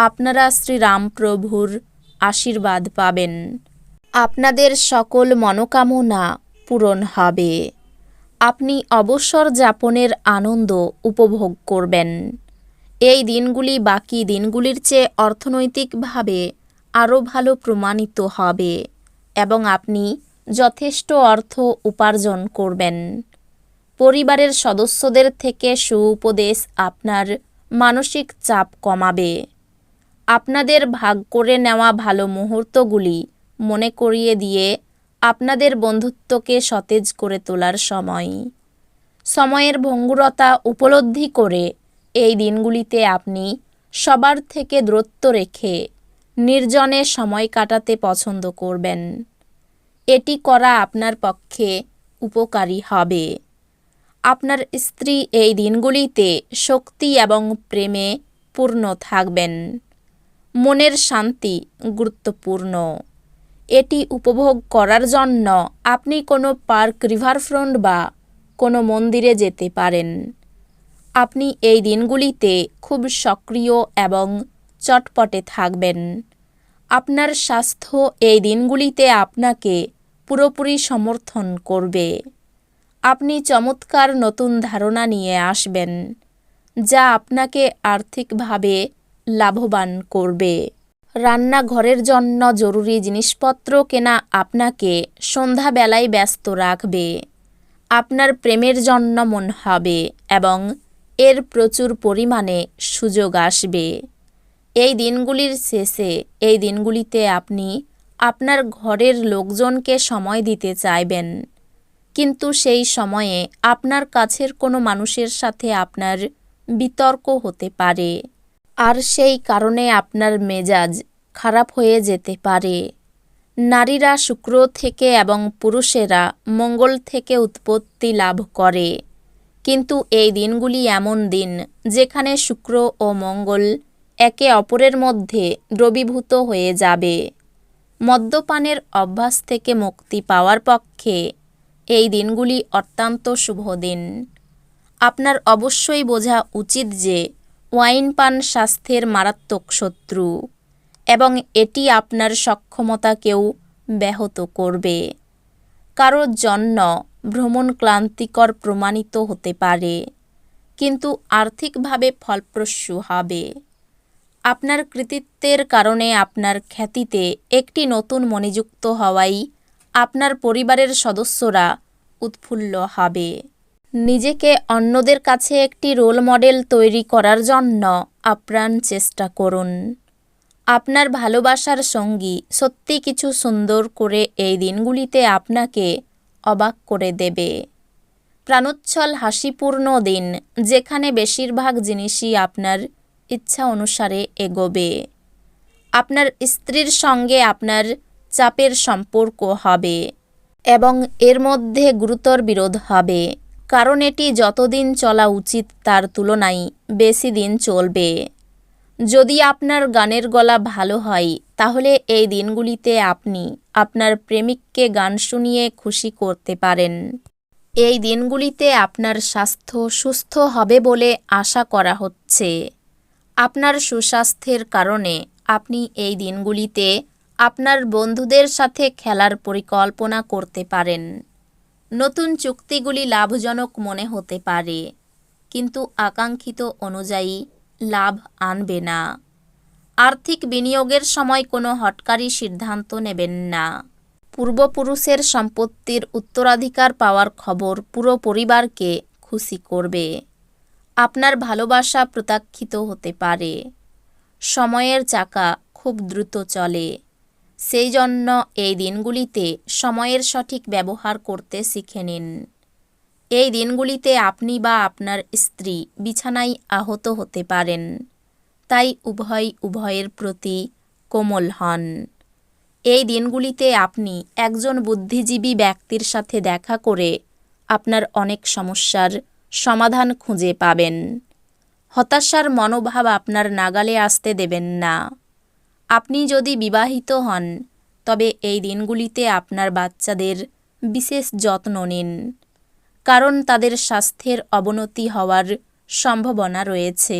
আপনারা শ্রীরামপ্রভুর আশীর্বাদ পাবেন। আপনাদের সকল মনোকামনা পূরণ হবে। আপনি অবসর যাপনের আনন্দ উপভোগ করবেন। এই দিনগুলি বাকি দিনগুলির চেয়ে অর্থনৈতিকভাবে আরও ভালো প্রমাণিত হবে এবং আপনি যথেষ্ট অর্থ উপার্জন করবেন। পরিবারের সদস্যদের থেকে সুউপদেশ আপনার মানসিক চাপ কমাবে। আপনাদের ভাগ করে নেওয়া ভালো মুহূর্তগুলি মনে করিয়ে দিয়ে আপনাদের বন্ধুত্বকে সতেজ করে তোলার সময়। সময়ের ভঙ্গুরতা উপলব্ধি করে এই দিনগুলিতে আপনি সবার থেকে দূরত্ব রেখে নির্জনে সময় কাটাতে পছন্দ করবেন। এটি করা আপনার পক্ষে উপকারী হবে। আপনার স্ত্রী এই দিনগুলিতে শক্তি এবং প্রেমে পূর্ণ থাকবেন। মনের শান্তি গুরুত্বপূর্ণ। এটি উপভোগ করার জন্য আপনি কোনো পার্ক রিভারফ্রন্ট বা কোনো মন্দিরে যেতে পারেন। আপনি এই দিনগুলিতে খুব সক্রিয় এবং চটপটে থাকবেন। আপনার স্বাস্থ্য এই দিনগুলিতে আপনাকে পুরোপুরি সমর্থন করবে। আপনি চমৎকার নতুন ধারণা নিয়ে আসবেন, যা আপনাকে আর্থিকভাবে লাভবান করবে। রান্নাঘরের জন্য জরুরি জিনিসপত্র কেনা আপনাকে সন্ধ্যাবেলায় ব্যস্ত রাখবে। আপনার প্রেমের জন্য মন হবে এবং এর প্রচুর পরিমাণে সুযোগ আসবে। এই দিনগুলির শেষে, এই দিনগুলিতে আপনি আপনার ঘরের লোকজনকে সময় দিতে চাইবেন। কিন্তু সেই সময়ে আপনার কাছের কোনো মানুষের সাথে আপনার বিতর্ক হতে পারে। আর সেই কারণে আপনার মেজাজ খারাপ হয়ে যেতে পারে। নারীরা শুক্র থেকে এবং পুরুষেরা মঙ্গল থেকে উৎপত্তি লাভ করে। কিন্তু এই দিনগুলি এমন দিন যেখানে শুক্র ও মঙ্গল একে অপরের মধ্যে দ্রবীভূত হয়ে যাবে। মদ্যপানের অভ্যাস থেকে মুক্তি পাওয়ার পক্ষে এই দিনগুলি অত্যন্ত শুভ দিন। আপনার অবশ্যই বোঝা উচিত যে ওয়াইন পান স্বাস্থ্যের মারাত্মক শত্রু এবং এটি আপনার সক্ষমতাকেও ব্যাহত করবে। কারোর জন্য ভ্রমণ ক্লান্তিকর প্রমাণিত হতে পারে, কিন্তু আর্থিকভাবে ফলপ্রসূ হবে। আপনার কৃতিত্বের কারণে আপনার খ্যাতিতে একটি নতুন মনিযুক্ত হওয়াই আপনার পরিবারের সদস্যরা উৎফুল্ল হবে। নিজেকে অন্যদের কাছে একটি রোল মডেল তৈরি করার জন্য আপ্রাণ চেষ্টা করুন। আপনার ভালোবাসার সঙ্গী সত্যি কিছু সুন্দর করে এই দিনগুলিতে আপনাকে অবাক করে দেবে। প্রাণোচ্ছল, হাসিপূর্ণ দিন, যেখানে বেশিরভাগ জিনিসই আপনার ইচ্ছা অনুসারে এগোবে। আপনার স্ত্রীর সঙ্গে আপনার চাপের সম্পর্ক হবে এবং এর মধ্যে গুরুতর বিরোধ হবে। কারণ এটি যতদিন চলা উচিত তার তুলনায় বেশি দিন চলবে। যদি আপনার গানের গলা ভালো হয়, তাহলে এই দিনগুলিতে আপনি আপনার প্রেমিককে গান শুনিয়ে খুশি করতে পারেন। এই দিনগুলিতে আপনার স্বাস্থ্য সুস্থ হবে বলে আশা করা হচ্ছে। আপনার সুস্বাস্থ্যের কারণে আপনি এই দিনগুলিতে আপনার বন্ধুদের সাথে খেলার পরিকল্পনা করতে পারেন। নতুন চুক্তিগুলি লাভজনক মনে হতে পারে, কিন্তু আকাঙ্ক্ষিত অনুযায়ী লাভ আনবে না। আর্থিক বিনিয়োগের সময় কোনো হটকারী সিদ্ধান্ত নেবেন না। পূর্বপুরুষের সম্পত্তির উত্তরাধিকার পাওয়ার খবর পুরো পরিবারকে খুশি করবে। আপনার ভালোবাসা প্রত্যাখ্যিত হতে পারে। সময়ের চাকা খুব দ্রুত চলে। সেই জন্য এই দিনগুলিতে সময়ের সঠিক ব্যবহার করতে শিখে নিন। এই দিনগুলিতে আপনি বা আপনার স্ত্রী বিছানায় আহত হতে পারেন। তাই উভয় উভয়ের প্রতি কোমল হন। এই দিনগুলিতে আপনি একজন বুদ্ধিজীবী ব্যক্তির সাথে দেখা করে আপনার অনেক সমস্যার সমাধান খুঁজে পাবেন। হতাশার মনোভাব আপনার নাগালে আসতে দেবেন না। আপনি যদি বিবাহিত হন, তবে এই দিনগুলিতে আপনার বাচ্চাদের বিশেষ যত্ন নিন, কারণ তাদের স্বাস্থ্যের অবনতি হওয়ার সম্ভাবনা রয়েছে।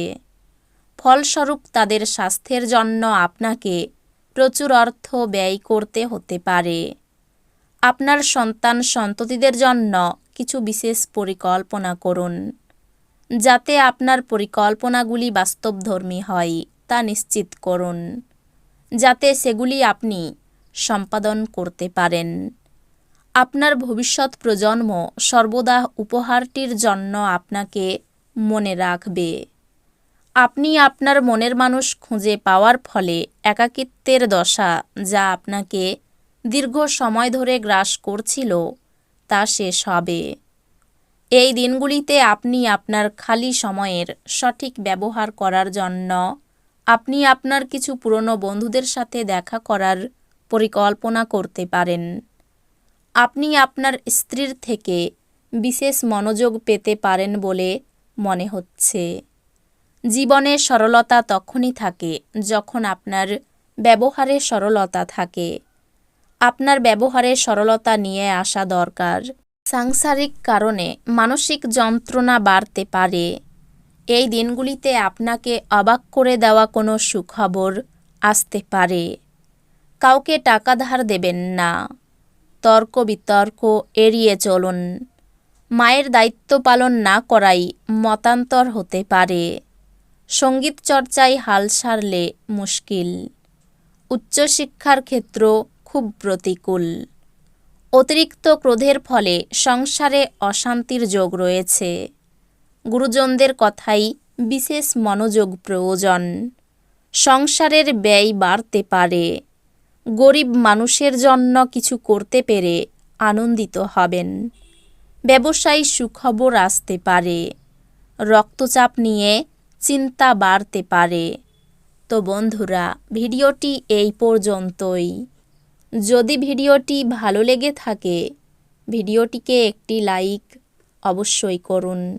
ফলস্বরূপ তাদের স্বাস্থ্যের জন্য আপনাকে প্রচুর অর্থ ব্যয় করতে হতে পারে। আপনার সন্তান সন্ততিদের জন্য কিছু বিশেষ পরিকল্পনা করুন, যাতে আপনার পরিকল্পনাগুলি বাস্তবধর্মী হয়, তা নিশ্চিত করুন। যাতে সেগুলি আপনি সম্পাদন করতে পারেন। আপনার ভবিষ্যৎ প্রজন্ম সর্বদা উপহারটির জন্য আপনাকে মনে রাখবে। আপনি আপনার মনের মানুষ খুঁজে পাওয়ার ফলে একাকিত্বের দশা যা আপনাকে দীর্ঘ সময় ধরে গ্রাস করছিল, তা শেষ হবে। এই দিনগুলিতে আপনি আপনার খালি সময়ের সঠিক ব্যবহার করার জন্য আপনি আপনার কিছু পুরনো বন্ধুদের সাথে দেখা করার পরিকল্পনা করতে পারেন। আপনি আপনার স্ত্রীর থেকে বিশেষ মনোযোগ পেতে পারেন বলে মনে হচ্ছে। জীবনে সরলতা তখনই থাকে যখন আপনার ব্যবহারে সরলতা থাকে। আপনার ব্যবহারে সরলতা নিয়ে আসা দরকার। সাংসারিক কারণে মানসিক যন্ত্রণা বাড়তে পারে। এই দিনগুলিতে আপনাকে অবাক করে দেওয়া কোনো সুখবর আসতে পারে। কাউকে টাকা ধার দেবেন না। তর্ক বিতর্ক এড়িয়ে চলুন। মায়ের দায়িত্ব পালন না করাই মতান্তর হতে পারে। সংগীত চর্চায় হাল সারলে মুশকিল। উচ্চশিক্ষার ক্ষেত্র খুব প্রতিকূল। অতিরিক্ত ক্রোধের ফলে সংসারে অশান্তির যোগ রয়েছে। গুরুজনদের কথাই বিশেষ মনোযোগ প্রয়োজন। সংসারের ব্যয় বাড়তে পারে। গরিব মানুষের জন্য কিছু করতে পেরে আনন্দিত হবেন। ব্যবসায়ী সুখবর আসতে পারে। রক্তচাপ নিয়ে চিন্তা বাড়তে পারে। তো বন্ধুরা, ভিডিওটি এই পর্যন্তই। যদি ভিডিওটি ভালো লেগে থাকে, ভিডিওটিকে একটি লাইক অবশ্যই করুন।